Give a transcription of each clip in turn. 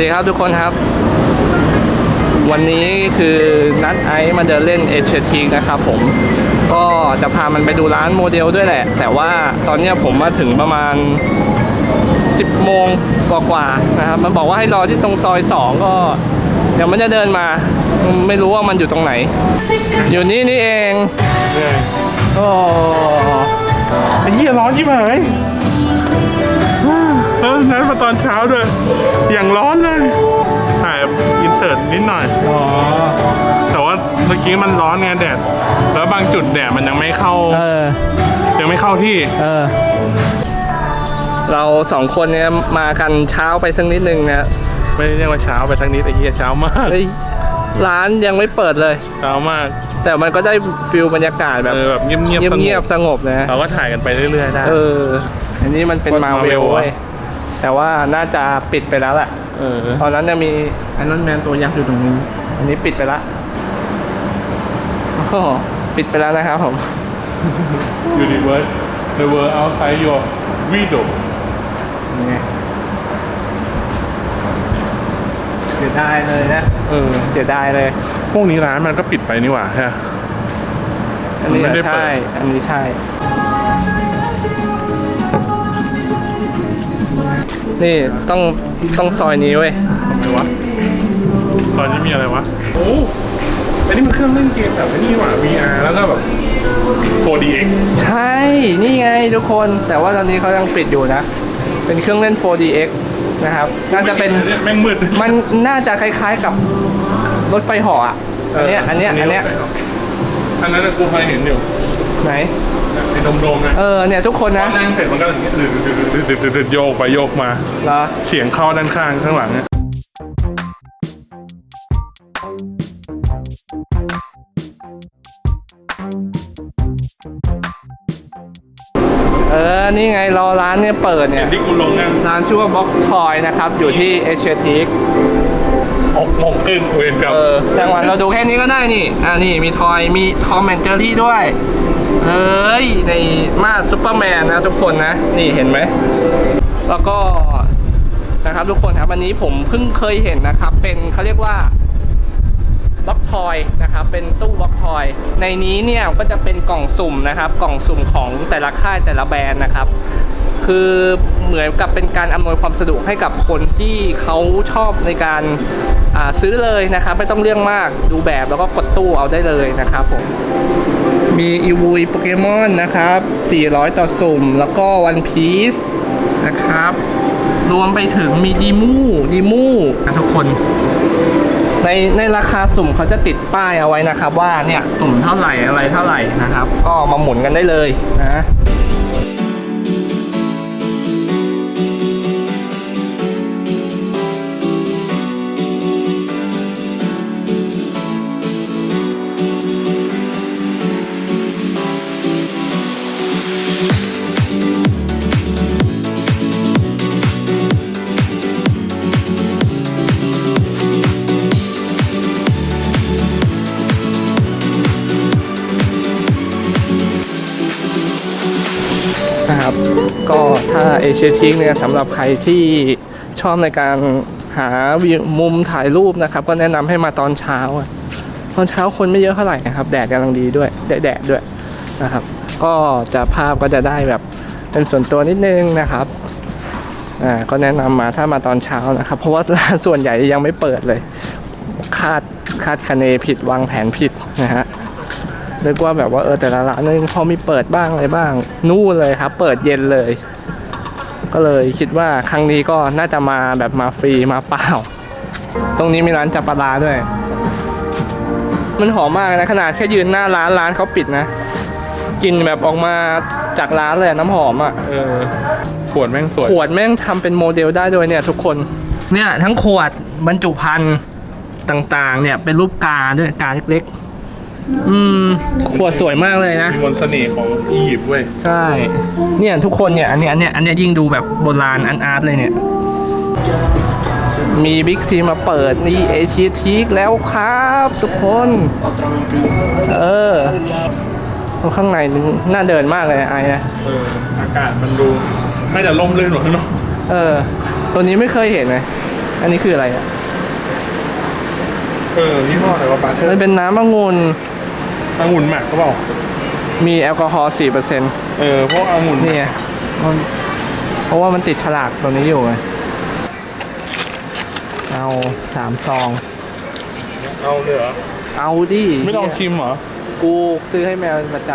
ดีครับทุกคนครับ วันนี้คือนัดไอซ์มาเดินเล่นเอเชียทีนะครับผมก็จะพามันไปดูร้านโมเดลด้วยแหละ แต่ว่าตอนเนี้ยผมมาถึงประมาณ 10 โมงกว่าๆนะครับ มันบอกว่าให้รอที่ตรงซอย 2 ก็เดี๋ยวมันจะเดินมา ไม่รู้ว่ามันอยู่ตรงไหน อยู่นี่นี่เองเนี่ยโอ้ไอ้เหี้ยร้อนยิ่งเลยเออนั้นมา ตอนเช้าด้วย อย่างร้อนเลยถ่ายอินเสิร์ตนิดหน่อย อ๋อ แต่ว่าเมื่อกี้มันร้อนไงแดด แล้วบางจุดแดดมันยังไม่เข้า เออ ยังไม่เข้าที่ เออ เราสองคนเนี่ยมากันเช้าไปสักนิดนึงนะไม่ได้เรียกว่าเช้าไปทั้งนี้แต่เหี้ยเช้ามาก เฮ้ยร้านยังไม่เปิดเลย เช้ามาก แต่มันก็ได้ฟิลบรรยากาศแบบเออแบบเงียบๆสงเงียบบๆสงบนะ เราก็ถ่ายกันไปเรื่อยๆได้ เออ อันนี้มันเป็นว่ามาเว Marvel ลอะเว้ย แต่ว่าน่าจะปิดไปแล้วแหละเออตอนนั้นจะมีไอันนั้นแมนตัวยักษ์อยู่ตรงนี้อันนี้ปิดไปละโอ้โหปิดไปแล้วนะครับผม Universe the world outside your window นี่ไงเสียดายเลยนะ เออ เสียดายเลย พวกนี้ร้านมันก็ปิดไปนี่หว่าใช่ไหมอันนี้มันไม่ได้เปิด ใช่ อันนี้ใช่ นี่ต้องต้องซอยนี้เว้ยทำไมวะตอนนี้มีอะไรวะ โอ้อันนี้มันเครื่องเล่นเกมแบบนี้หว่า VR แล้วก็แบบ 4DX ใช่ นี่ไงทุกคน แต่ว่าตอนนี้เขายังปิดอยู่นะ เป็นเครื่องเล่น 4DX นะครับ น่าจะเป็นยแม่งมืด มันน่าจะคล้ายๆกับรถไฟเหาะอะ อันเนี้ย อันเนี้ย อันเนี้ย อันนั้นนะกูเคยเห็นอยู่ ไหนไอ้โดมๆนะเออเนี่ยทุกคนพอนะนั่งเสร็จมันก็อย่างเงี้ยดึดๆๆๆๆโยกไปโยกมา เหรอเสียงเข้าด้านข้างข้างหลังเนี่ยเออนี่ไงรอร้านเนี่ยเปิดเนี่ย ที่กูลงนั่งร้านชื่อว่า Box Toy นะครับ อยู่ที่เอเชียทีกหกโมงครึ่งเวรกรรมเออช่างวันเราดูแค่นี้ก็ได้นี่ อ่านี่มีทอยมีทอมแอนเจอรี่ด้วย เฮ้ย ในมาซูเปอร์แมนนะทุกคนนะ นี่เห็นไหม แล้วก็นะครับทุกคนครับอันนี้ผมเพิ่งเคยเห็นนะครับ เป็นเขาเรียกว่าบล็อกทอยนะครับ เป็นตู้บล็อกทอย ในนี้เนี่ยก็จะเป็นกล่องสุ่มนะครับ กล่องสุ่มของแต่ละค่ายแต่ละแบรนด์นะครับ คือเหมือนกับเป็นการอำนวยความสะดวกให้กับคนที่เขาชอบในการาซื้อเลยนะครับ ไม่ต้องเรื่องมากดูแบบแล้วก็กดตู้เอาได้เลยนะครับผมมีอีวูโปเกมอนนะครับ 400 ต่อสุ่ม แล้วก็วันพีซนะครับ รวมไปถึงมีดีมูดีมูนะทุกคน ในในราคาสุ่มเขาจะติดป้ายเอาไว้นะครับ ว่าเนี่ยสุ่มเท่าไหร่อะไรเท่าไหร่นะครับ ก็มาหมุนกันได้เลยนะ ก็ถ้าเอเชียทิกเนี่ยสำหรับใครที่ชอบในการหาวิวมุมถ่ายรูปนะครับ ก็แนะนำให้มาตอนเช้าอะตอนเช้าคนไม่เยอะเท่าไหร่นะครับ แดดกำลังดีด้วยแดดแดดด้วยนะครับ ก็จะภาพก็จะได้แบบเป็นส่วนตัวนิดนึงนะครับอ่าก็แนะนำมาถ้ามาตอนเช้านะครับ เพราะว่าร้านส่วนใหญ่ยังไม่เปิดเลย คาดคาดคะเนผิดวางแผนผิดนะฮะ นึกว่าแบบว่าเออแต่ละร้านนึงพอมีเปิดบ้างอะไรบ้าง นู่นเลยครับ เปิดเย็นเลย ก็เลยคิดว่าครั้งนี้ก็น่าจะมาแบบมาฟรีมาเปล่า ตรงนี้มีร้านจับปลาร้าด้วย มันหอมมากนะขนาดแค่ยืนหน้าร้านร้านเขาปิดนะกลินแบบออกมาจากร้านเลยอะน้ำหอมอะเออขวดแม่งสวยขวดแม่งทำเป็นโมเดลได้ด้วยเนี่ยทุกคนเนี่ยทั้งขวดบรรจุภัณฑ์ต่างๆ เนี่ยเป็นรูปกาด้วยกาเล็กๆ อืม ขวดสวยมากเลยนะมีมนต์เสน่ห์ของอียิปต์เว้ยใช่ เนี่ยทุกคนเนี่ยอันเนี้ยอันเนี้ยอันเนี้ยยิ่งดูแบบโบราณอันอาร์ตเลยเนี่ย มีบิ๊กซีมาเปิดนี่เอเชียทีกแล้วครับ ทุกคน เออข้างในนี่น่าเดินมากเลยไอ้นะ เอออากาศมันดูน่าจะล่มลื่นกว่าข้างนอกเออ ตัวนี้ไม่เคยเห็นเลยอันนี้คืออะไรอะเออยี่ห้ออะไรวะปาเทอมันร์เป็นน้ำองุ่น องุ่นหมักก็เปล่ามีแอลกอฮอล์4%เออพวกองุ่นนี่ไงมันเพราะว่ามันติดฉลากตัวนี้อยู่ไงเอาสามซอง เอาเลยเหรอเอาดิไม่ลองชิมเหรอ กูซื้อให้แมวประจ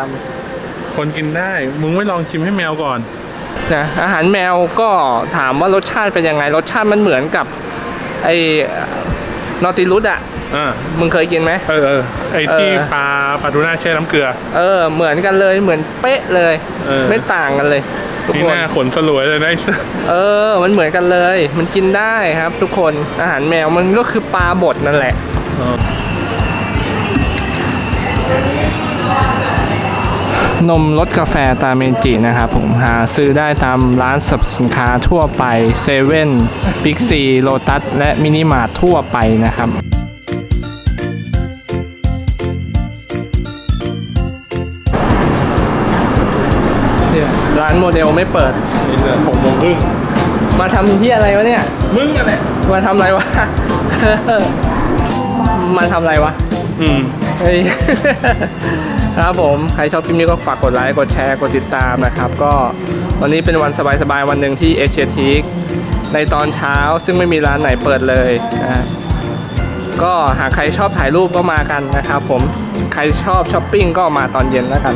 คนกินได้ มึงไม่ลองชิมให้แมวก่อนำนะอาหารแมวก็ถามว่ารสชาติเป็นยังไง รสชาติมันเหมือนกับ ไอ้นอติลุสอะ อ่ามึงเคยกินไหม เออเออไอที่เออ ปลาปลาทูน่าแช่น้ำเกลือ เออ เหมือนกันเลยเหมือนเป๊ะเลย เออ ไม่ต่างกันเลยทุกนี่คหนน้าขนสลวยเลยนะ เออ มันเหมือนกันเลย มันกินได้ครับ ทุกคนอาหารแมวมันก็คือปลาบดนั่นแหละ นมรสกาแฟตาเมจินะครับผมหาซื้อได้ตามร้านสรรพสินค้าทั่วไปเซเว่นบิ๊กซีโลตัสและมินิมาร์ททั่วไปนะครับ ร้านโมเดลไม่เปิดนี่เลยหกโมงครึ่งมาทำที่อะไรวะเนี่ย มึงอะไรมาทำอะไรวะ มาทำอะไรวะ อืมเฮ้ย ครับผม ใครชอบคลิปนี้ก็ฝากกดไลค์ กดแชร์ กดติดตามนะครับ ก็วันนี้เป็นวันสบายๆ วันหนึ่งที่เอเชียทีคในตอนเช้าซึ่งไม่มีร้านไหนเปิดเลยนะฮะก็หากใครชอบถ่ายรูปก็มากันนะครับผม ใครชอบช้อปปิ้งก็มาตอนเย็นแล้วกัน